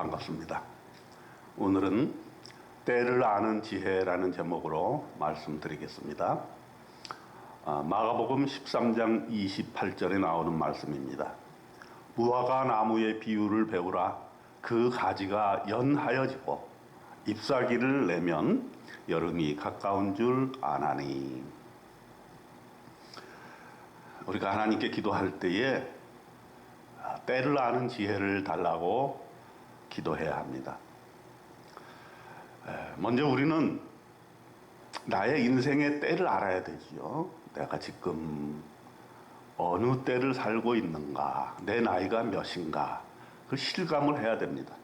반갑습니다. 오늘은 때를 아는 지혜라는 제목으로 말씀드리겠습니다. 아, 마가복음 13장 28절에 나오는 말씀입니다. 무화과 나무의 비유를 배우라. 그 가지가 연하여지고 잎사귀를 내면 여름이 가까운 줄 아나니. 우리가 하나님께 기도할 때에 때를 아는 지혜를 달라고 기도해야 합니다. 먼저 우리는 나의 인생의 때를 알아야 되지요. 내가 지금 어느 때를 살고 있는가, 내 나이가 몇인가, 그 실감을 해야 됩니다.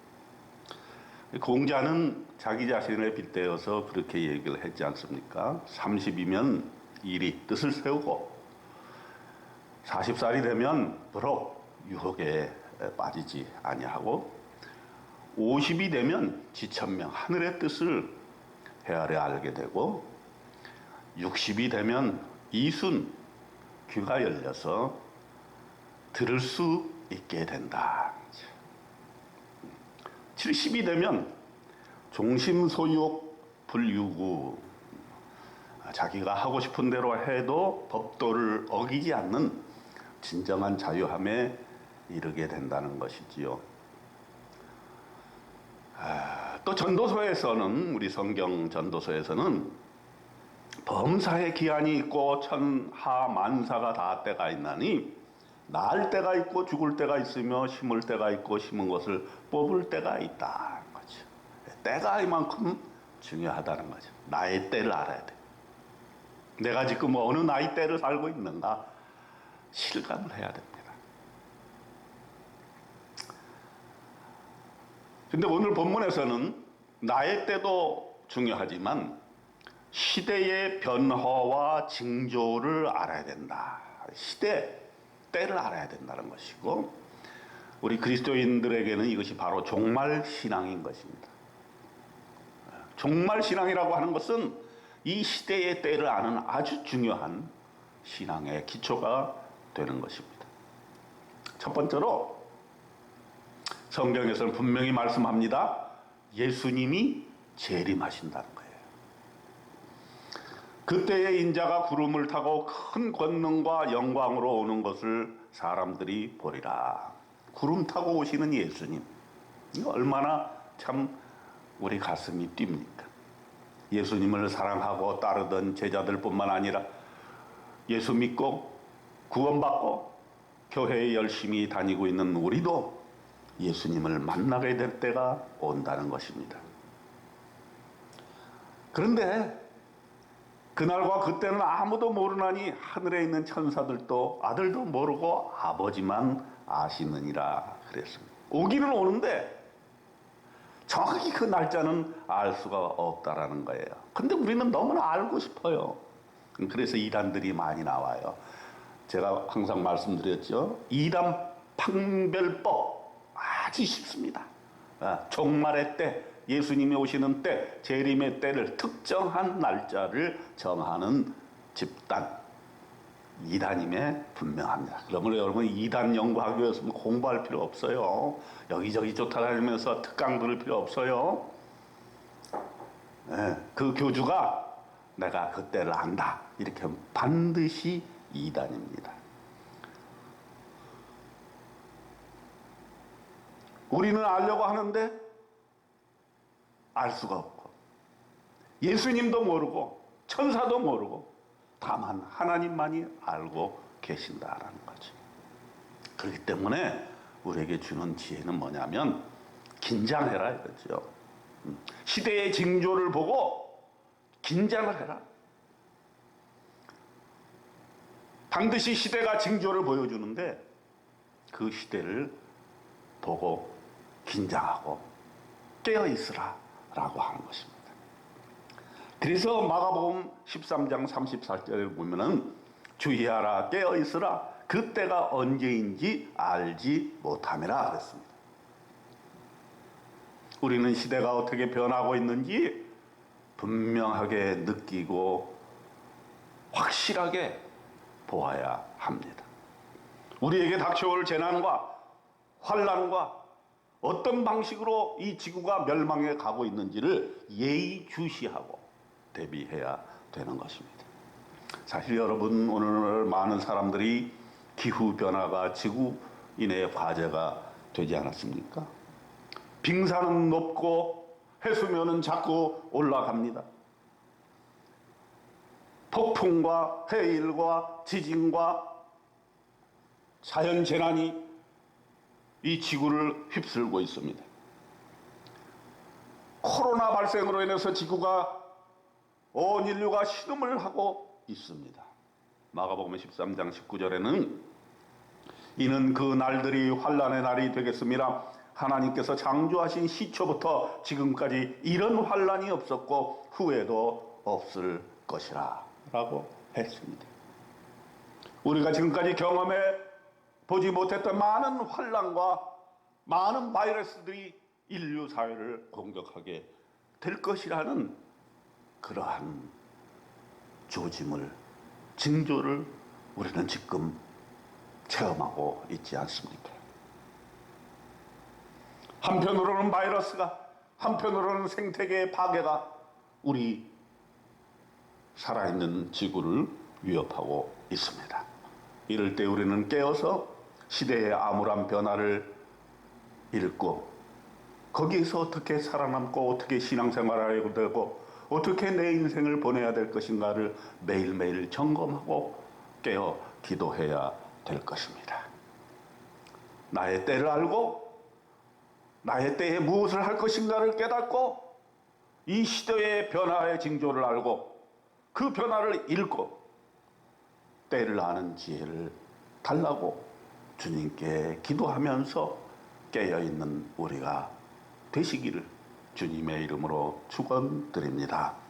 공자는 자기 자신을 빗대어서 그렇게 얘기를 했지 않습니까? 30이면 일이 뜻을 세우고, 40살이 되면 버럭 유혹에 빠지지 아니하고, 50이 되면 지천명, 하늘의 뜻을 헤아려 알게 되고, 60이 되면 이순, 귀가 열려서 들을 수 있게 된다. 70이 되면 종심소유욕 불유구, 자기가 하고 싶은 대로 해도 법도를 어기지 않는 진정한 자유함에 이르게 된다는 것이지요. 아, 또 전도서에서는 우리 성경 전도서에서는 범사의 기한이 있고 천하 만사가 다 때가 있나니 날 때가 있고 죽을 때가 있으며 심을 때가 있고 심은 것을 뽑을 때가 있다 거죠. 때가 이만큼 중요하다는 거죠. 나의 때를 알아야 돼. 내가 지금 어느 나이 때를 살고 있는가 실감을 해야 됩니다. 근데 오늘 본문에서는 나의 때도 중요하지만 시대의 변화와 징조를 알아야 된다. 시대, 때를 알아야 된다는 것이고, 우리 그리스도인들에게는 이것이 바로 종말 신앙인 것입니다. 종말 신앙이라고 하는 것은 이 시대의 때를 아는 아주 중요한 신앙의 기초가 되는 것입니다. 첫 번째로 성경에서는 분명히 말씀합니다. 예수님이 재림하신다는 거예요. 그때의 인자가 구름을 타고 큰 권능과 영광으로 오는 것을 사람들이 보리라. 구름 타고 오시는 예수님. 얼마나 참 우리 가슴이 뜁니까? 예수님을 사랑하고 따르던 제자들뿐만 아니라 예수 믿고 구원받고 교회에 열심히 다니고 있는 우리도 예수님을 만나게 될 때가 온다는 것입니다. 그런데 그날과 그때는 아무도 모르나니 하늘에 있는 천사들도 아들도 모르고 아버지만 아시느니라 그랬습니다. 오기는 오는데 정확히 그 날짜는 알 수가 없다라는 거예요. 근데 우리는 너무나 알고 싶어요. 그래서 이단들이 많이 나와요. 제가 항상 말씀드렸죠. 이단 판별법 아주 쉽습니다. 아, 종말의 때, 예수님이 오시는 때, 재림의 때를 특정한 날짜를 정하는 집단 이단임에 분명합니다. 그러므로 여러분 이단 연구하기 위해서는 공부할 필요 없어요. 여기저기 쫓아다니면서 특강 들을 필요 없어요. 네, 그 교주가 내가 그때를 안다. 이렇게 반드시 이단입니다. 우리는 알려고 하는데 알 수가 없고 예수님도 모르고 천사도 모르고 다만 하나님만이 알고 계신다라는 거죠. 그렇기 때문에 우리에게 주는 지혜는 뭐냐면 긴장해라 이거죠. 음, 시대의 징조를 보고 긴장을 해라. 반드시 시대가 징조를 보여주는데 그 시대를 보고 긴장하고 깨어 있으라 라고 하는 것입니다. 그래서 마가복음 13장 34절에 보면은 주의하라 깨어 있으라 그때가 언제인지 알지 못함이라 그랬습니다. 우리는 시대가 어떻게 변하고 있는지 분명하게 느끼고 확실하게 보아야 합니다. 우리에게 닥쳐올 재난과 환란과 어떤 방식으로 이 지구가 멸망해 가고 있는지를 예의주시하고 대비해야 되는 것입니다. 사실 여러분 오늘 많은 사람들이 기후 변화가 지구인의 과제가 되지 않았습니까? 빙산은 높고 해수면은 자꾸 올라갑니다. 폭풍과 해일과 지진과 자연 재난이 이 지구를 휩쓸고 있습니다. 코로나 발생으로 인해서 지구가 온 인류가 신음을 하고 있습니다. 마가복음 13장 19절에는 이는 그 날들이 환란의 날이 되겠습니다. 하나님께서 창조하신 시초부터 지금까지 이런 환란이 없었고 후에도 없을 것이라 라고 했습니다. 우리가 지금까지 경험해 보지 못했던 많은 환란과 많은 바이러스들이 인류 사회를 공격하게 될 것이라는 그러한 조짐을 징조를 우리는 지금 체험하고 있지 않습니까? 한편으로는 바이러스가 한편으로는 생태계의 파괴가 우리 살아있는 지구를 위협하고 있습니다. 이럴 때 우리는 깨어서 시대의 암울한 변화를 읽고 거기에서 어떻게 살아남고 어떻게 신앙생활을 하게 되고 어떻게 내 인생을 보내야 될 것인가를 매일매일 점검하고 깨어 기도해야 될 것입니다. 나의 때를 알고 나의 때에 무엇을 할 것인가를 깨닫고 이 시대의 변화의 징조를 알고 그 변화를 읽고 때를 아는 지혜를 달라고 주님께 기도하면서 깨어 있는 우리가 되시기를 주님의 이름으로 축원드립니다.